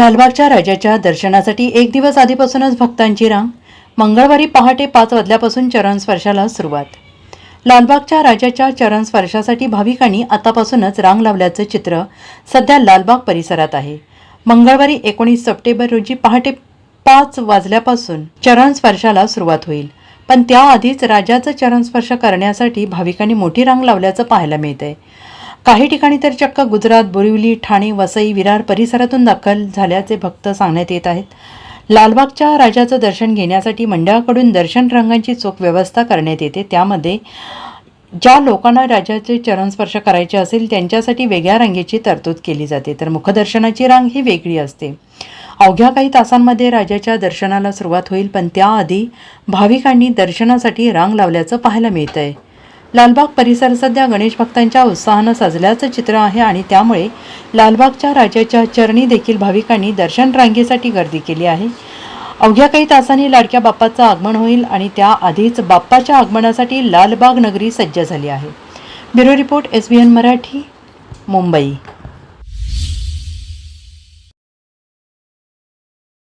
लालबागच्या राजाच्या दर्शनासाठी एक दिवस आधीपासूनच भक्तांची रांग. मंगळवारी पहाटे पाच वाजल्यापासून चरण स्पर्शाला सुरुवात. लालबागच्या राजाच्या चरण स्पर्शासाठी भाविकांनी आतापासूनच रांग लावल्याचं चित्र सध्या लालबाग परिसरात आहे. मंगळवारी एकोणीस सप्टेंबर रोजी पहाटे पाच वाजल्यापासून चरण स्पर्शाला सुरुवात होईल. पण त्याआधीच राजाचं चरण स्पर्श करण्यासाठी भाविकांनी मोठी रांग लावल्याचं पाहायला मिळतंय. काही ठिकाणी तर चक्क गुजरात बोरिवली ठाणे वसई विरार परिसरातून दाखल झाल्याचे भक्त सांगण्यात येत आहेत. लालबागच्या राजाचं दर्शन घेण्यासाठी मंडळाकडून दर्शन रंगांची चोख व्यवस्था करण्यात येते. त्यामध्ये ज्या लोकांना राजाचे चरणस्पर्श करायचे असेल त्यांच्यासाठी वेगळ्या रांगेची तरतूद केली जाते. तर मुखदर्शनाची रांग ही वेगळी असते. अवघ्या काही तासांमध्ये राजाच्या दर्शनाला सुरुवात होईल पण त्याआधी भाविकांनी दर्शनासाठी रांग लावल्याचं पाहायला मिळतं आहे लालबाग परिसर सध्या गणेश भक्तांच्या उत्साहानं सजल्याचं चित्र आहे आणि त्यामुळे लालबागच्या राजाच्या चरणी देखील भाविकांनी दर्शन रांगेसाठी गर्दी केली आहे. अवघ्या काही तासांनी लाडक्या बाप्पाचं आगमन होईल आणि त्याआधीच बाप्पाच्या आगमनासाठी लालबाग नगरी सज्ज झाली आहे. Bureau report S B N Marathi Mumbai.